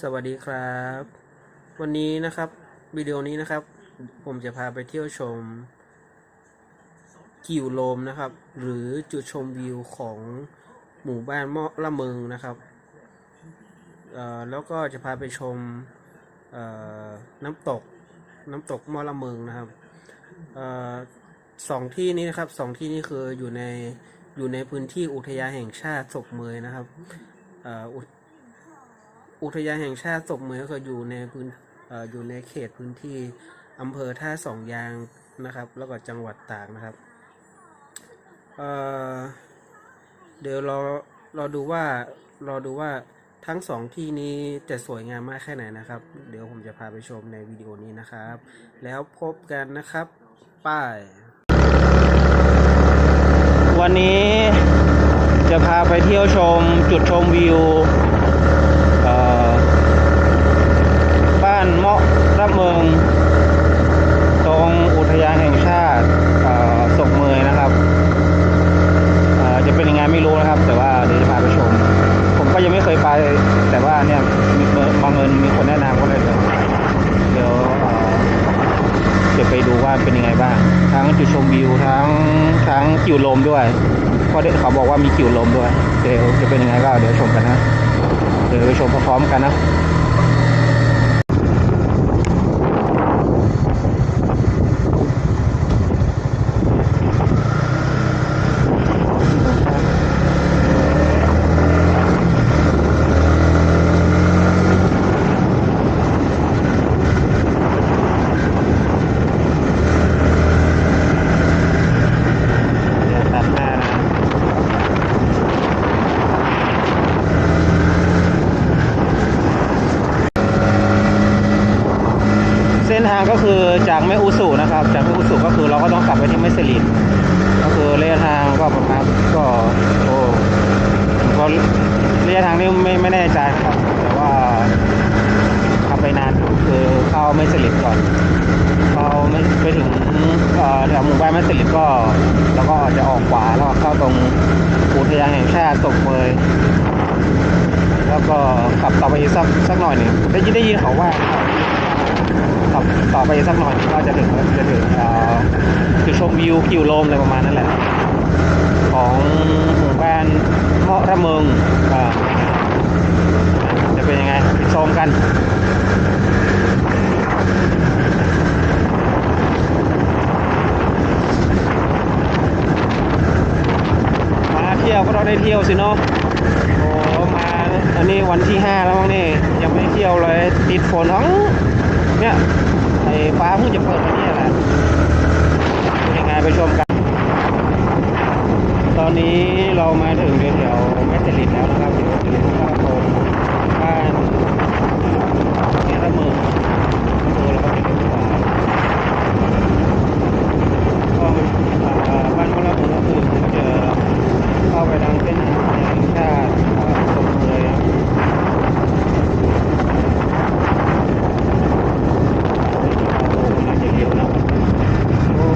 สวัสดีครับ วันนี้นะครับวิดีโอนี้นะครับ ผมจะพาไปเที่ยวชม กิวโลมนะครับ หรือจุดชมวิวของหมู่บ้านมาะละเมิงนะครับแล้วก็จะพาไปชมน้ำตกน้ำตกมอละเมิงนะครับออสองที่นี้นะครับสองที่นี้คืออยู่ในอยู่ในพื้นที่อุทยานแห่งชาติศกเมยนะครับเอุทยานแห่งชาติศพเหมยก็คืออยู่ในพื้นออยู่ในเขตพื้นที่อำเภอท่าสองยางนะครับ แล้วก็จังหวัดตากนะครับเเดี๋ยวเราเราดูว่ารอดูว่าทั้งสองที่นี้จะสวยงามมากแค่ไหนนะครับ เดี๋ยวผมจะพาไปชมในวิดีโอนี้นะครับ แล้วพบกันนะครับ ป้าย วันนี้จะพาไปเที่ยวชมจุดชมวิว บ้านเมาะระเมิงตรงอุทยานแห่งชาติศกเมยนะครับ จะเป็นยังไงไม่รู้นะครับ แต่ว่าเดี๋ยวจะพาไปชม ผมก็ยังไม่เคยไป แต่ว่าเนี่ยมีบางเงินมีคนแนะนำก็เลยเดี๋ยวจะไปดูว่าเป็นยังไงบ้าง ทั้งจุดชมวิวทั้งทั้งกิ่วลมด้วยเพราะเขาบอกว่ามีกิ่วลมด้วย เดี๋ยวจะเป็นยังไงก็เดี๋ยวชมกันนะ ดี๋ยวไปชมพร้อมๆกันนะ เดี๋ยวตัดหน้านะ เส้นทาง ก็คือจากแม่อุสุนะครับ จากแม่อุสุก็คือเราก็ต้องกลับไปที่แม่สลิดก็คือระยะทางก็ประมาณก็โอ้ก็ระยะทางนี้ไม่ไม่แน่ใจครับ แต่ว่าขับไปนานคือเข้าแม่สลิดก่อนเข้าไม่ไปถึงอ่อแถวหมู่บ้านแม่สลิดก็ แล้วก็จะออกขวาแล้วก็เข้าตรงอุทยานแห่งชาติตกเมยแล้วก็ขับต่อไปอีกสักสักหน่อยหนึ่งได้ยินได้ยินเขาว่า ขับต่อไปสักหน่อยก็จะถึงจะถึงเอ่อจุดชมวิวกิวโลมอะไรประมาณนั้นแหละ ของหมู่บ้านเมาะระเมิงอ่าจะเป็นยังไงไปชมกันมาเที่ยวก็ต้องได้เที่ยวสิเนาะ โอ้มาอันนี้วันที่ห้าแล้วมั้งนี่ยังไม่เที่ยวเลย ติดฝนทั้ง เนี่ยไอ้ฟ้าเพิ่งจะเปิดมาเนี่ยแหละเป็นยังไงไปชมกัน ตอนนี้เรามาถึงแถวแม่จริตแล้วนะครับเดี๋ยวเรียนเข้าตรงบ้านเนรมืออำเภอแล้วก็เป็นขวาก็อ่าบ้านพระมือก็คือผมจะเข้าไปทางเส้นทางแห่งชาติอ่าตรงเลยนะ น่าจะเร็วนะโอ้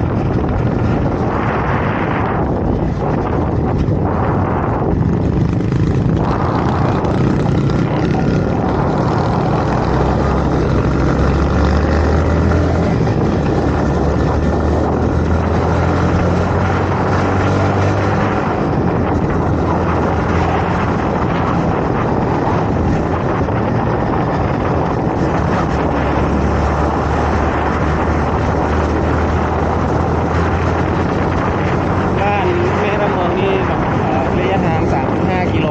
บ้านแม่ระเมิงนี่แบบเอ่อระยะทาง 3.5 กิโล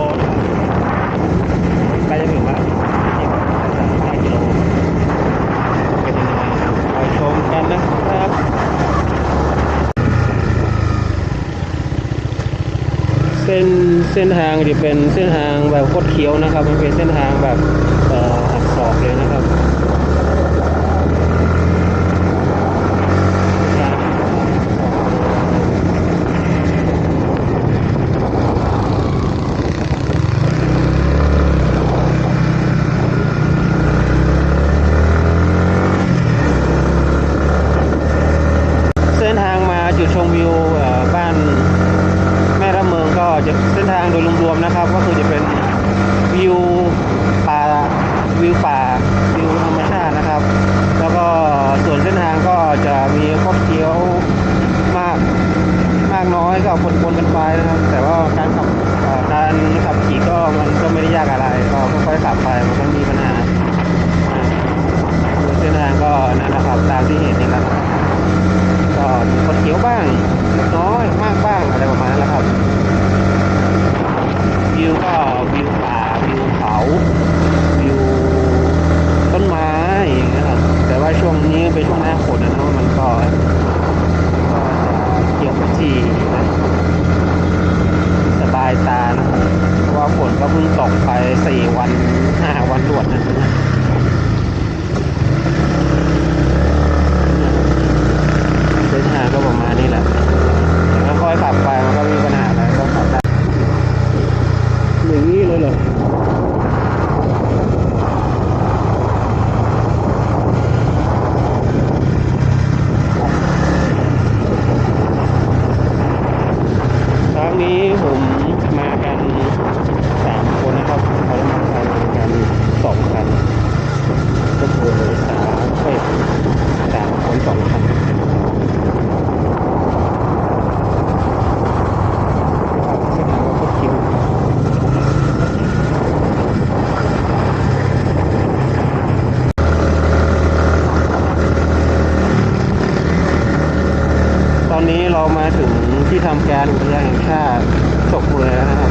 ใกล้จะถึงแล้ว3.5กิโลเป็นยังไงไปชมกันนะครับ เป็นเส้นทางจะเป็นเส้นทางแบบโคดเคี้ยวนะครับ มันเป็นเส้นทางแบบอักศอกเลยนะครับ เฟี้ยวมากมากน้อยก็คนคนกันไปนะครับ แต่ว่าการขับการขับขี่ก็มันก็ไม่ได้ยากอะไร ก็ค่อยๆขับไปมันก็มีปัญหาเส้นทางก็นะครับตามที่เห็นนี่แหละครับก็มีคนเขียวบ้างน้อยมากบ้างอะไรประมาณนั้นครับวิวก็วิวป่าวิวเขาวิวต้นไม้นะ แต่ว่าช่วงนี้เป็นช่วงหน้าฝนนะเนาะมันก็จะเขียวขจีนะสบายตานะครับเพราะว่าฝนก็เพิ่งตกไปสี่วันห้าวันรวดนะเส้นทางก็ประมาณนี้แหละแล้วค่อยขับไปมันก็มีปัญหาอะไรก็ขับได้ อย่างนี้เลยเหรอครั้งนี้ผมมากันสามคนนะครับเขามากันสองคัน ก็คือสามเอ้ยสามคนสองคันครับเส้นทางก็โคตรคิว ตอนนี้เรามา ถึงที่ทำการอุทยานแห่งชาติศกเมือนะครับ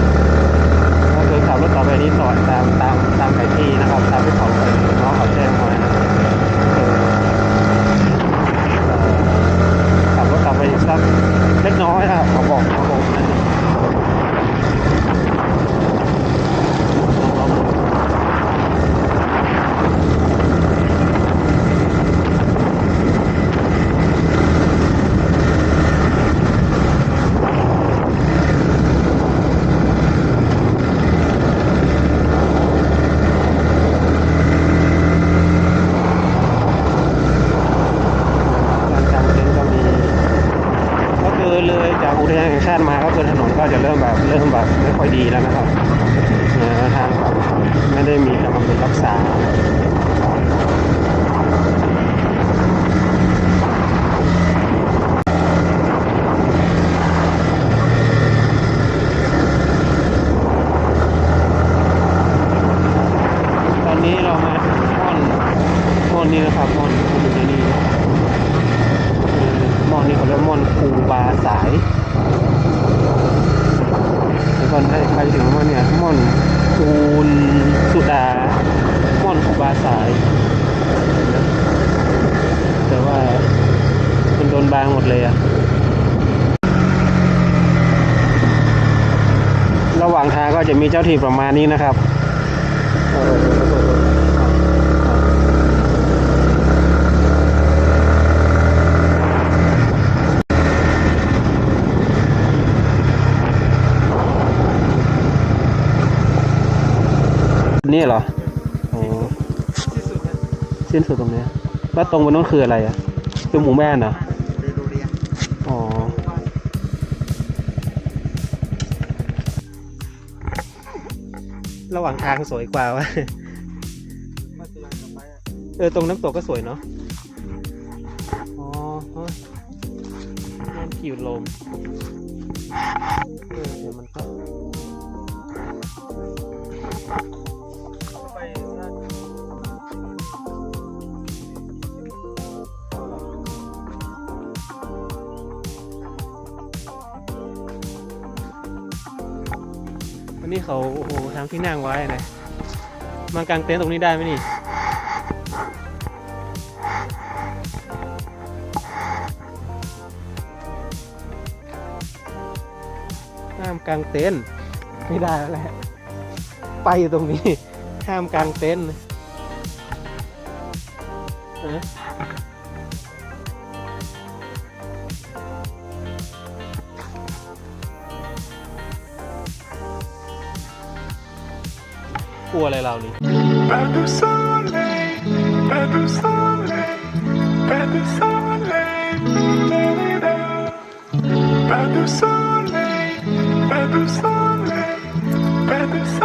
ก็คือขับรถต่อไปนี้ต่อตามตามตามแผนที่นะครับ ตามที่เขาเน้องเขาแจ้งมานะครับเอขับรถต่อไปสักเล็กน้อยนะครับเขาบอกเขาบอกนะลองดู การกางเต็นท์ก็มี ก็คือเลยจากอุทยานแห่งชาติมาก็คือถนนก็จะเริ่มแบบเริ่มแบบไม่ค่ อยดีแล้วนะครับทางแบบไม่ได้มีการบำรุงรักษา ตอนนี้เรามาถึงม่อนม่อนนี้นะครับม่อนที่อยู่ในนี้คือม่อนนี้เขาเรียกม่อนคูบาสายเดี๋ยวก่อนให้ใครถึงม่อนเนี่ยม่อนคูนสุดาม่อนคู บาสาย แต่ว่ามันโดนบางหมดเลยอะระหว่างทางก็จะมีเจ้าที่ประมาณนี้นะครับเนี่เหรอ สิ้นสุดตรงเนี้ยแล้วตรงบนนั้นคืออะไรอะคือหมูแม่นเหรออ๋อระหว่างทางสวยกว่าวะเออตรงน้ำตกก็สวยเนาะอ๋อฮะนั่นขี่ลมเออเดี๋ยวมันก็ วันนี้เขาโอ้โหทำที่นั่งไว้นะมากางเต็นท์ตรงนี้ได้ไหมนี่ห้ามกางเต็นท์ไม่ได้แล้วแหละไปอยู่ตรงนี้ ห้ามกางเต็นท์ฮะ กลัวอะไรเรานี่ Pas de soleil, pas de soleil, pas de soleil, la-la-la. pas de soleil, pas de soleil, pas de soleil,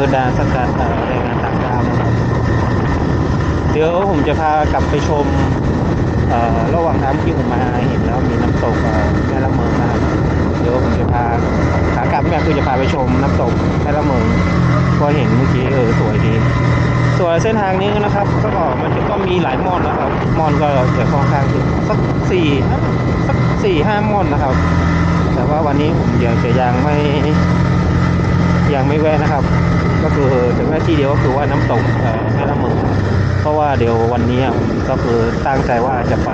คือด่านสกัดอ่อแรงงานต่างด้าวนะครับ เดี๋ยวผมจะพากลับไปชมระหว่างทางที่ผมมาเห็นแล้วมีน้ำตกแม่ละเมิงนะครับเดี๋ยวผมจะพาขากลับเนี่ยคือจะพาไปชมน้ำตกแม่ละเมิงก็เห็นเมื่อกี้เออสวยดีส่วนเส้นทางนี้นะครับ ก็มันก็มีหลายมอนนะครับมอนก็จะค่อนข้างที่สักสี่สักสี่ห้ามอนนะครับ แต่ว่าวันนี้ผมยังจะยังไม่ยังไม่แวะนะครับ ก็คือจะแวะที่เดียวก็คือว่าน้ำตกแม่ละเมึงเพราะว่าเดี๋ยววันนี้อะก็คือตั้งใจว่าจะไป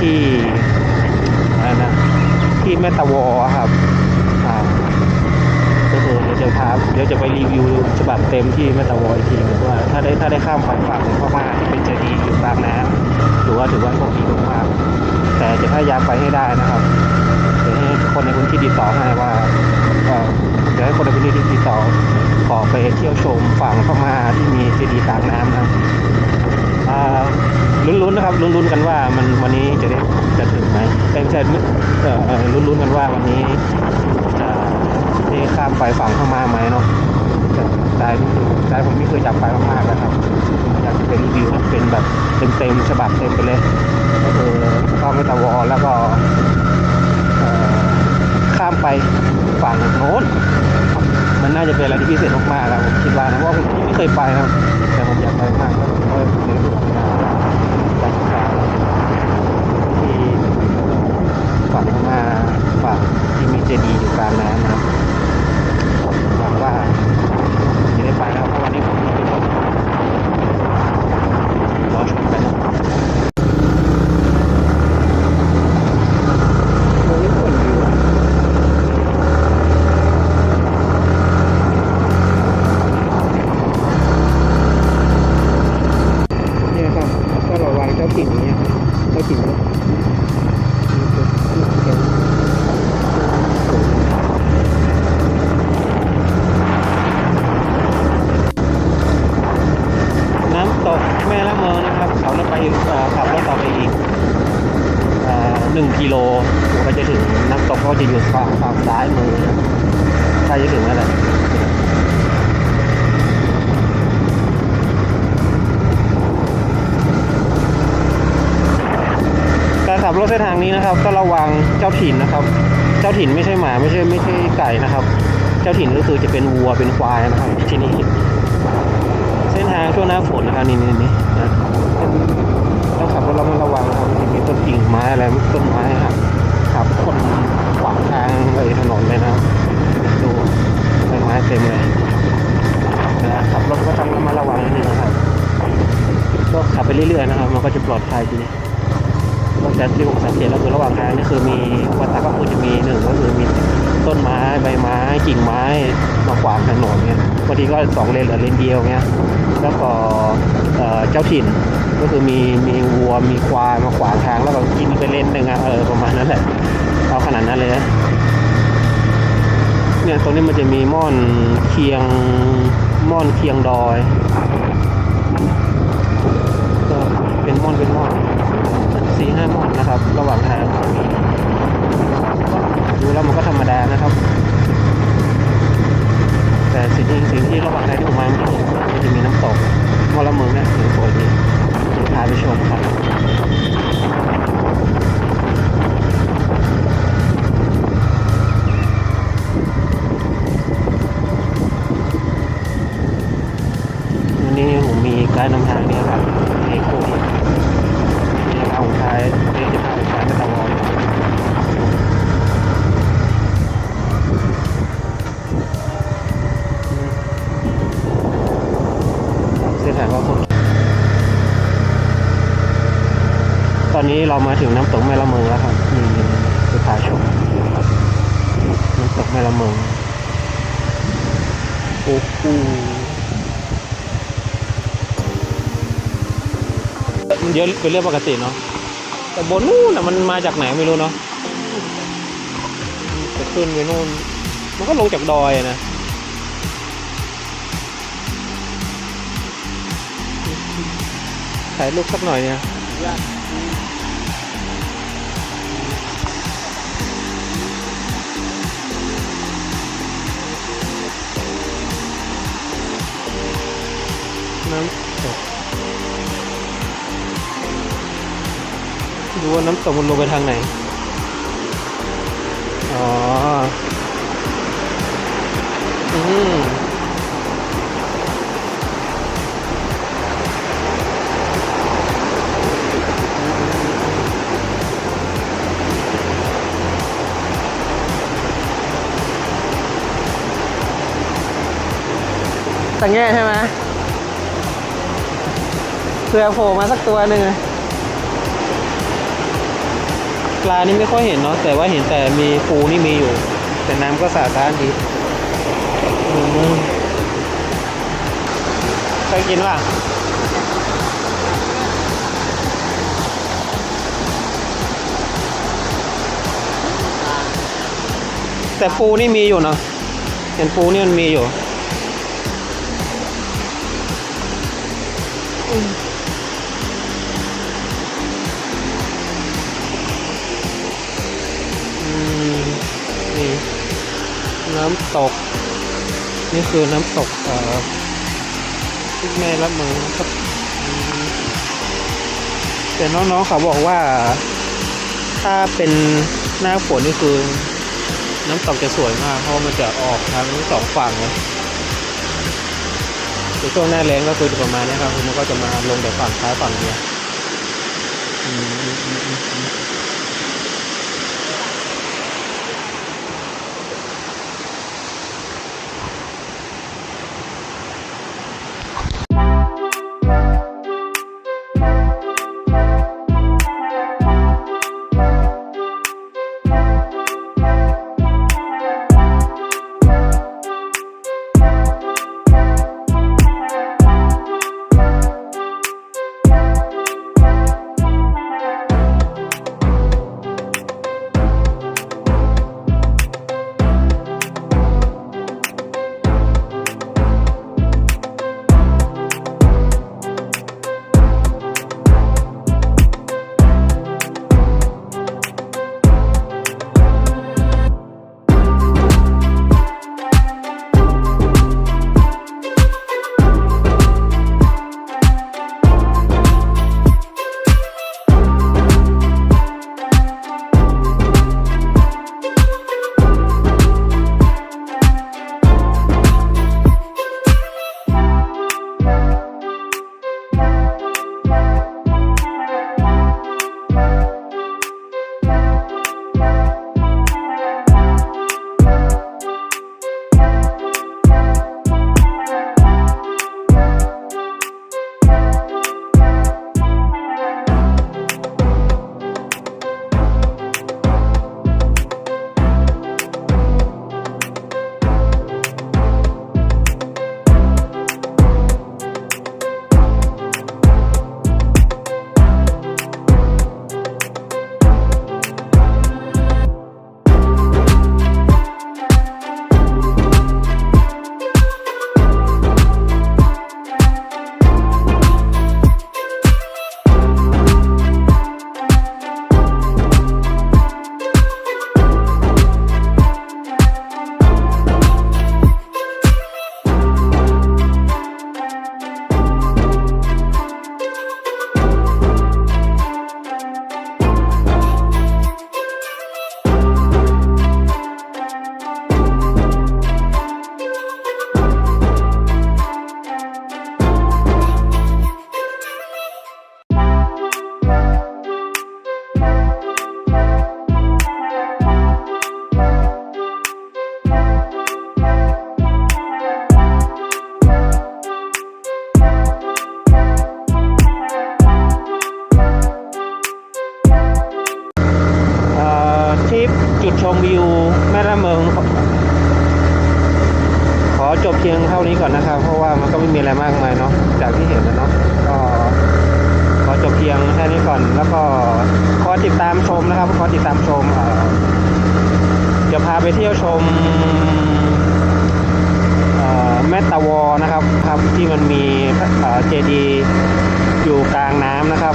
ที่อะไรนะที่แม่ตะวอครับอ่าก็คือเดี๋ยวจะพาเดี๋ยวจะไปรีวิวฉบับเต็มที่แม่ตะวออีกทีหนึงว่าถ้าได้ถ้าได้ข้ามฝั่งฝั่งเข้ามาที่เป็นเจดีย์อยู่กลางน้ำถือว่าถือว่าโชคดีมากๆแต่จะพยายามไปให้ได้นะครับเดี๋ยวให้คนในพื้นที่ติดต่อให้ว่า ดี๋ยวให้คนในพื้นที่ติดต่อขอไปเที่ยวชมฝั่งเข้ามาที่มีเจดีย์กลางน้ำนะครับลุ้นๆนะครับลุ้นๆกันว่ามันวันนี้จะได้จะถึงไหมแต่ไม่ใช่เอ่อเอ่อลุ้นๆกันว่าวันนี้จะได้ข้ามไปฝั่งเข้ามาไหมเนาะใจใจผมไม่เคยจับไปมากๆนะครับอยากจะเป็นรีวิวให้เป็นแบบเต็มๆฉบับเต็มไปเลยก็คือข้าไม่ตะวอแล้วก็ข้ามไปฝั่งโน้น มันน่าจะเป็นอะไรที่พิเศษมากๆครับผมคิดว่านะเพราะผมไม่เคยไปนะครับแต่ผมอยากไปมากก็ก็เลยเลือกมาการที่ฝั่งมาฝั่งที่มีเจดีย์อยู่กลางน้ำนะครับหวังว่า บรถเส้นทางนี้นะครับ ก็ระวังเจ้าถิ่นนะครับ เจ้าถิ่นไม่ใช่หมาไม่ใช่ไม่ใช่ไก่นะครับ เจ้าถิ่นก็คือจะเป็นวัวเป็นควายนะครับที่นี่เส้นทางช่วงหน้าฝนนะครับนี่นี่นี่นะต้องขับรถระมัดระวังนะครับมีต้นกิ่งไม้อะไรต้นไม้หักขับคนขวางทางเลยถนนเลยนะดูใบไม้เต็มเลยนะขับรถก็ต้องระมัดระวังนิดนึงนะครับก็ขับไปเรื่อยๆนะครับ มันก็จะปลอดภัยทีนี้ นอกจากที่ผมสังเกตแล้วคือระหว่างทางนี่คือมีอุปสรรก็คือจะมีหนึ่งก็คือมีต้นไม้ใบไม้กิ่งไม้มาขวางถนนเนี่ยบางทีก็สองเลนหรือเลนเดียวเงี้ยแล้วก็เจ้าถิ่นก็คือมีมีวัวมีควายมาขวางทางแล้วก็กินไปเลนหนึ่งอะเออประมาณนั้นแหละเอาขนาดนั้นเลยนะเนี่ยตรงนี้มันจะมีม่อนเคียงม่อนเคียงดอยก็เป็นม่อนเป็นม่อน สี่ห้าหมอนนะครับ ระหว่างทางก็มีดูแล้วมันก็ธรรมดานะครับ แต่สิ่งที่สิ่งที่ระหว่างทางที่ผมมาเมื่อกี้มันจะมีน้ำตกมอละเมืองเนี่ยสวยดีเดี๋ยวพาไปชมครับวันนี้ผมมีกด์นำทาง เรามาถึงน้ำตกแม่ละเมงแล้วครับนี่ไปพาชมน้ำตกแม่ละเมงโอ้โหมันเยอะเป็นเรื่องปกติเนาะแต่บนนู่นน่ะมันมาจากไหนไม่รู้เนาะจะขึ้นไปนู่น มันก็ลงจากดอยอะนะถ่ายรูปสักหน่อยเนี่ย น้ำตกดูว่าน้ำตกมันลงไปทางไหน อ๋อ อืมสังแง่ใช่ไหม สือโผล่มาสักตัวหนึ่งปลานี่ไม่ค่อยเห็นเนาะแต่ว่าเห็นแต่มีปูนี่มีอยู่ แต่น้ำก็สะอาดดีเคยกินป่ะแต่ปูนี่มีอยู่เนาะเห็นปูนี่มันมีอยู่ำตก นี่คือน้ำตกเอ่อที่แม่ละเมืองครับแต่น้องๆเขาบอกว่า ถ้าเป็นหน้าฝนนี่คือน้ำตกจะสวยมาก เพราะมันจะออกทั้งสองฝั่งเลยในช่วงหน้าแรงก็คือประมาณนี้ครับคือมันก็จะมาลงแต่ฝั่งซ้ายฝั่งเดียว เจดีอยู่กลางน้ำนะครับ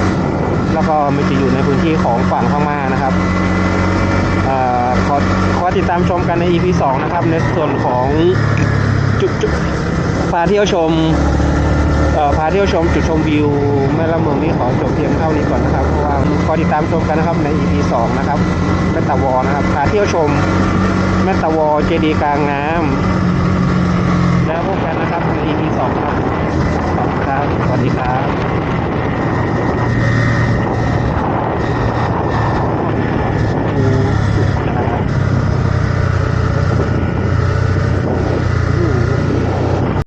แล้วก็มันจะอยู่ในพื้นที่ของฝั่งพม่านะครับอขอขอติดตามชมกันใน EP 2 นะครับ ในส่วนของจุดจุดพาเที่ยวชมพาเที่ยวชมจุดชมวิวแม่ละเมืองนี่ขอจบเพียงเท่านี้ก่อนนะครับเพราะว่าขอติดตามชมกันนะครับใน EP 2 นะครับแม่ตาวอนะครับพาเที่ยวชมแม่ตาวอเจดีย์กลางน้ำ